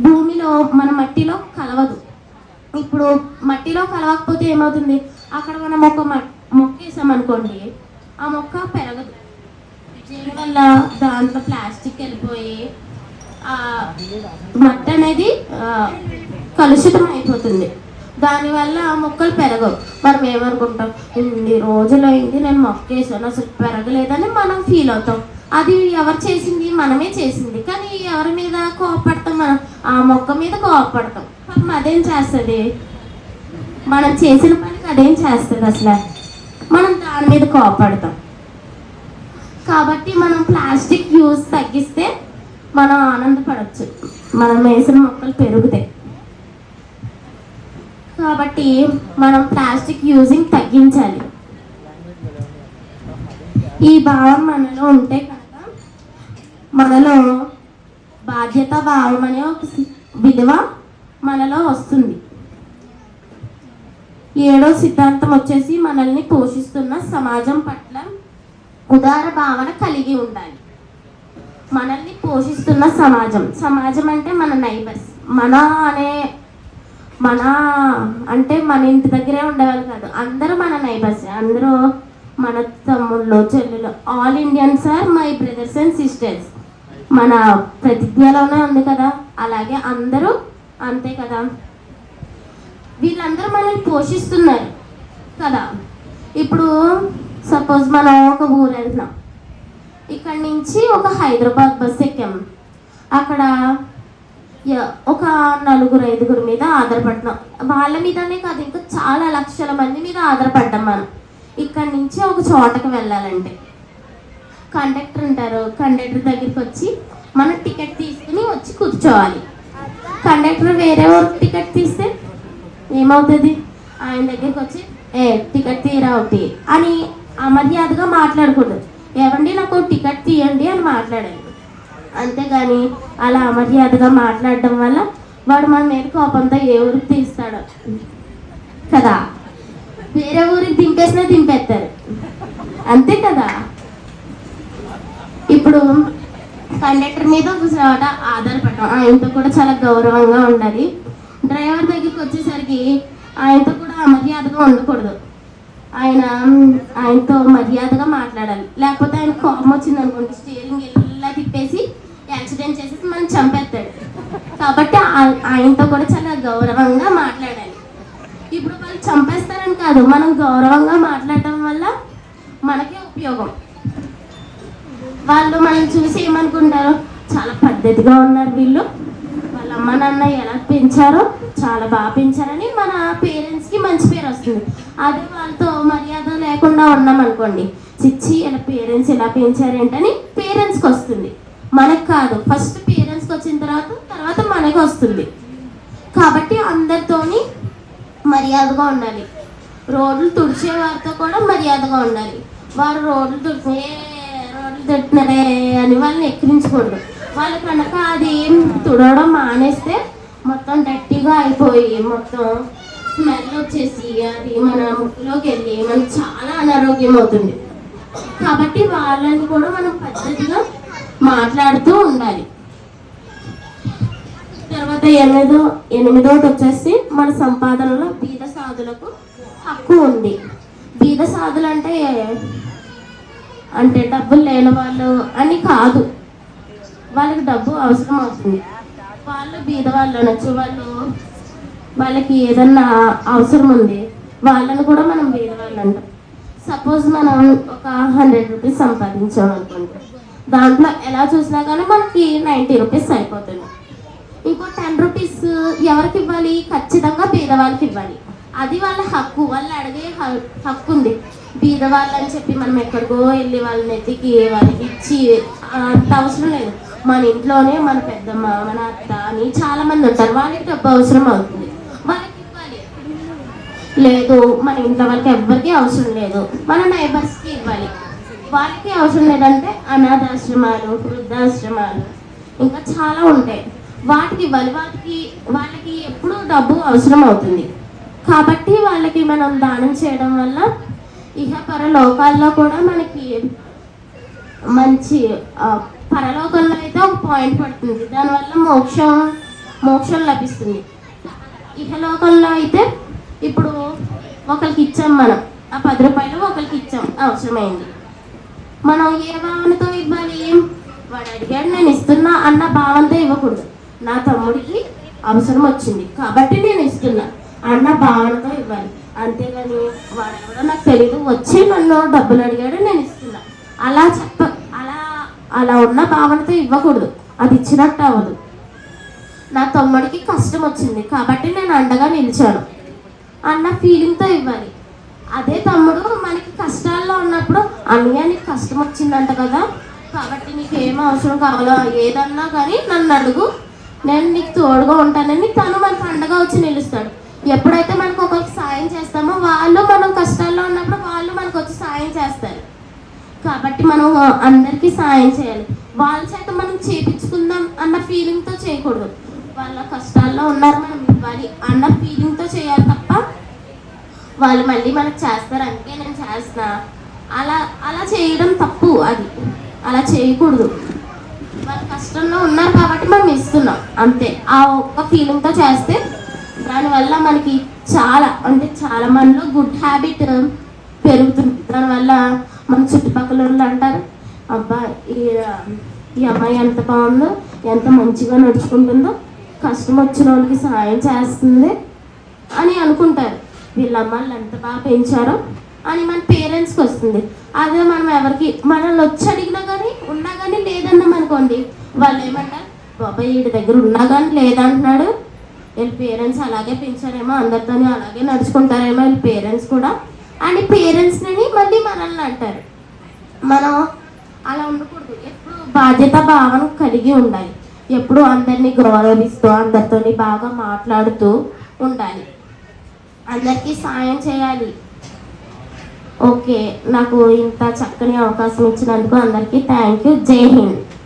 భూమిలో మన మట్టిలో కలవదు. ఇప్పుడు మట్టిలో కలవకపోతే ఏమవుతుంది? అక్కడ మనం ఒక మ- మొక్క వేసాం అనుకోండి ఆ మొక్క పెరగదు. దీనివల్ల దాంట్లో ప్లాస్టిక్ వెళ్ళిపోయి ఆ మట్టి అనేది కలుషితం అయిపోతుంది. దానివల్ల ఆ మొక్కలు పెరగవు. మనం ఏమనుకుంటాం? ఇన్ని రోజులు అయింది నేను మొక్క వేసాను అసలు పెరగలేదని మనం ఫీల్ అవుతాం. అది ఎవరు చేసింది? మనమే చేసింది. కానీ ఎవరి మీద కోపడతాం? మనం ఆ మొక్క మీద కోపడతాం. పాపం అదేం చేస్తుంది? మనం చేసిన పనికి అదేం చేస్తుంది అసలు? మనం దాని మీద కోపడతాం. కాబట్టి మనం ప్లాస్టిక్ యూజ్ తగ్గిస్తే మనం ఆనందపడవచ్చు మనం వేసిన మొక్కలు పెరుగుతాయి. కాబట్టి మనం ప్లాస్టిక్ యూజింగ్ తగ్గించాలి. ఈ భావం మనలో ఉంటే మనలో బాధ్యత భావం అనే ఒక విలువ మనలో వస్తుంది. ఏడో సిద్ధాంతం వచ్చేసి మనల్ని పోషిస్తున్న సమాజం పట్ల ఉదార భావన కలిగి ఉండాలి. మనల్ని పోషిస్తున్న సమాజం సమాజం అంటే మన నైబర్స్. మన అనే మన అంటే మన ఇంటి దగ్గరే ఉండేవాళ్ళు కాదు. అందరూ మన నైబర్స్. అందరూ మన తమ్ముళ్ళు చెల్లెలు all Indians are my brothers and sisters. మన ప్రతిజ్ఞలోనే ఉంది కదా. అలాగే అందరూ అంతే కదా. వీళ్ళందరూ మనల్ని పోషిస్తున్నారు కదా. ఇప్పుడు సపోజ్ మనం ఒక ఊరు వెళ్తున్నాం. ఇక్కడ నుంచి ఒక హైదరాబాద్ బస్ ఎక్కాం. అక్కడ ఒక నలుగురు ఐదుగురు మీద ఆధారపడుతున్నాం వాళ్ళ మీదనే కాదు ఇంకా చాలా లక్షల మంది మీద ఆధారపడ్డాం మనం. ఇక్కడ నుంచి ఒక చోటకి వెళ్ళాలంటే. కండక్టర్ ఉంటారు. కండక్టర్ దగ్గరికి వచ్చి మనం టికెట్ తీసుకుని వచ్చి కూర్చోవాలి. కండక్టర్ వేరే ఊరికి టికెట్ తీస్తే ఏమవుతుంది? ఆయన దగ్గరికి వచ్చి ఏ టికెట్ తీరా ఒకటి అని అమర్యాదగా మాట్లాడకూడదు ఏమండి నాకు టికెట్ తీయండి అని మాట్లాడాలి అంతేగాని అలా అమర్యాదగా మాట్లాడడం వల్ల వాడు మన మీద కోపంతో ఏ ఊరికి తీస్తాడు కదా. వేరే ఊరికి దింపేసినా దింపేస్తారు. అంతే కదా. ఇప్పుడు కండక్టర్ మీద ఒక చోట ఆధారపడటం. ఆయనతో కూడా చాలా గౌరవంగా ఉండాలి. డ్రైవర్ దగ్గరికి వచ్చేసరికి ఆయనతో కూడా అమర్యాదగా ఉండకూడదు. ఆయన ఆయనతో మర్యాదగా మాట్లాడాలి. లేకపోతే ఆయన కోపం వచ్చింది అనుకోండి స్టీరింగ్ ఇలా తిప్పేసి యాక్సిడెంట్ చేసేసి మనం చంపేస్తాడు. కాబట్టి ఆ- ఆయనతో కూడా చాలా గౌరవంగా మాట్లాడాలి. ఇప్పుడు వాళ్ళు చంపేస్తారని కాదు మనం గౌరవంగా మాట్లాడటం వల్ల మనకే ఉపయోగం. వాళ్ళు మనం చూసి ఏమనుకుంటారు? చాలా పద్ధతిగా ఉన్నారు వీళ్ళు. వాళ్ళ అమ్మ నాన్న ఎలా పెంచారో చాలా బాగా పెంచారని మన పేరెంట్స్కి మంచి పేరు వస్తుంది. అదే వాళ్ళతో మర్యాద లేకుండా ఉన్నాం అనుకోండి. చిచ్చి ఇలా పేరెంట్స్ ఎలా పెంచారేంటని పేరెంట్స్కి వస్తుంది. మనకు కాదు. ఫస్ట్ పేరెంట్స్కి వచ్చిన తర్వాత తర్వాత మనకి వస్తుంది. కాబట్టి అందరితోని మర్యాదగా ఉండాలి. రోడ్లు తుడిచే వారితో కూడా మర్యాదగా ఉండాలి. వారు రోడ్లు తుడిచే తుడుతున్నారే అని వాళ్ళని ఎక్కిరించకూడదు. వాళ్ళు కనుక అది తుడవడం మానేస్తే మొత్తం డట్టిగా అయిపోయి మొత్తం స్మెల్ వచ్చేసి అది మన ముక్కులోకి వెళ్ళి మనకి చాలా అనారోగ్యం అవుతుంది. కాబట్టి వాళ్ళని కూడా మనం పద్ధతిగా మాట్లాడుతూ ఉండాలి. తర్వాత ఎనిమిదో ఎనిమిదోటి వచ్చేసి మన సంపాదనలో బీద సాధులకు హక్కు ఉంది. బీద సాధులు అంటే అంటే డబ్బులు లేని వాళ్ళు అని కాదు. వాళ్ళకి డబ్బు అవసరం అవుతుంది. వాళ్ళు బీద వాళ్ళు అనొచ్చు వాళ్ళు వాళ్ళకి ఏదన్నా అవసరం ఉంది వాళ్ళని కూడా మనం బీద వాళ్ళు అంటాం సపోజ్ మనం ఒక హండ్రెడ్ రూపీస్ సంపాదించాం అనుకోండి. దాంట్లో ఎలా చూసినా కానీ మనకి నైంటీ రూపీస్ అయిపోతుంది ఇంకో టెన్ రూపీస్ ఎవరికి ఇవ్వాలి? ఖచ్చితంగా పేదవాళ్ళకి ఇవ్వాలి. అది వాళ్ళ హక్కు వాళ్ళు అడిగే హక్కు ఉంది బీదవాళ్ళు అని చెప్పి మనం ఎక్కడికో వెళ్ళి వాళ్ళని ఎత్తికి వాళ్ళకి ఇచ్చి అంత అవసరం లేదు. మన ఇంట్లోనే మన పెద్దమ్మ మన అత్త అని చాలా మంది ఉంటారు. వాళ్ళకి డబ్బు అవసరం అవుతుంది. వాళ్ళకి ఇవ్వాలి. లేదు మన ఇంట్లో వాళ్ళకి ఎవ్వరికీ అవసరం లేదు. మన నైబర్స్కి ఇవ్వాలి. వాళ్ళకి అవసరం లేదంటే అనాథాశ్రమాలు వృద్ధాశ్రమాలు ఇంకా చాలా ఉంటాయి. వాటికి ఇవ్వాలి. వాటికి వాళ్ళకి ఎప్పుడూ డబ్బు అవసరం అవుతుంది. కాబట్టి వాళ్ళకి మనం దానం చేయడం వల్ల ఇహ పరలోకాల్లో కూడా మనకి మంచి పరలోకంలో అయితే ఒక పాయింట్ పడుతుంది. దానివల్ల మోక్షం మోక్షం లభిస్తుంది. ఇహలోకంలో అయితే ఇప్పుడు ఒకరికి ఇచ్చాం మనం. ఆ పది రూపాయలు ఒకరికి ఇచ్చాం. అవసరమైంది. మనం ఏ భావనతో ఇవ్వాలి వాడు అడిగాడు నేను ఇస్తున్నా అన్న భావనతో ఇవ్వకూడదు. నా తమ్ముడికి అవసరం వచ్చింది. కాబట్టి నేను ఇస్తున్నా. అన్న భావనతో ఇవ్వాలి. అంతేగాని వాడు ఎవడో నాకు తెలియదు వచ్చి నన్ను డబ్బులు అడిగాడు నేను ఇస్తున్నా. అలా చెప్ప అలా అలా ఉన్న భావనతో ఇవ్వకూడదు. అది ఇచ్చినట్టు అవ్వదు. నా తమ్ముడికి కష్టం వచ్చింది కాబట్టి నేను అండగా నిలిచాను. అన్న ఫీలింగ్తో ఇవ్వాలి. అదే తమ్ముడు మనకి కష్టాల్లో ఉన్నప్పుడు అన్నయ్య నీకు కష్టం వచ్చిందంట కదా కాబట్టి నీకు ఏం అవసరం కావాలో ఏదన్నా కానీ నన్ను అడుగు. నేను నీకు తోడుగా ఉంటానని తను మనకు అండగా వచ్చి నిలుస్తాడు. ఎప్పుడైతే మనకు ఒకరికి సాయం చేస్తామో వాళ్ళు మనం కష్టాల్లో ఉన్నప్పుడు వాళ్ళు మనకు వచ్చి సాయం చేస్తారు. కాబట్టి మనం అందరికీ సాయం చేయాలి. వాళ్ళ చేత మనం చేపించుకుందాం అన్న ఫీలింగ్తో చేయకూడదు. వాళ్ళ కష్టాల్లో ఉన్నారు మనం ఇవ్వాలి అన్న ఫీలింగ్తో చేయాలి తప్ప వాళ్ళు మళ్ళీ మనకు చేస్తారు అందుకే నేను చేస్తున్నా. అలా అలా చేయడం తప్పు అది. అలా చేయకూడదు. వాళ్ళ కష్టంలో ఉన్నారు కాబట్టి మనం ఇస్తున్నాం. అంతే. ఆ ఒక్క ఫీలింగ్తో చేస్తే దానివల్ల మనకి చాలా అంటే చాలా మనలో గుడ్ హ్యాబిట్ పెరుగుతుంది. దానివల్ల మన చుట్టుపక్కల వాళ్ళు అంటారు అబ్బా ఈ ఈ అమ్మాయి ఎంత బాగుందో ఎంత మంచిగా నడుచుకుంటుందో కష్టం వచ్చిన వాళ్ళకి సహాయం చేస్తుంది అని అనుకుంటారు. వీళ్ళ అమ్మాయిలు ఎంత బాగా పెంచారో అని మన పేరెంట్స్కి వస్తుంది. అదే మనం ఎవరికి మనల్ని వచ్చి అడిగినా కానీ ఉన్నా కానీ లేదన్నాం అనుకోండి వాళ్ళు ఏమంటారు బాబాయ్ వీడి దగ్గర ఉన్నా కానీ లేదంటున్నాడు వీళ్ళ పేరెంట్స్ అలాగే పెంచారేమో అందరితోనే అలాగే నడుచుకుంటారేమో వీళ్ళ పేరెంట్స్ కూడా. అని పేరెంట్స్ని మళ్ళీ మనల్ని అంటారు. మనం అలా ఉండకూడదు. ఎప్పుడు బాధ్యత భావన కలిగి ఉండాలి. ఎప్పుడు అందరినీ గౌరవిస్తూ అందరితోని బాగా మాట్లాడుతూ ఉండాలి. అందరికీ సాయం చేయాలి. ఓకే నాకు ఇంత చక్కని అవకాశం ఇచ్చినందుకు అందరికీ థ్యాంక్ యూ జై హింద్.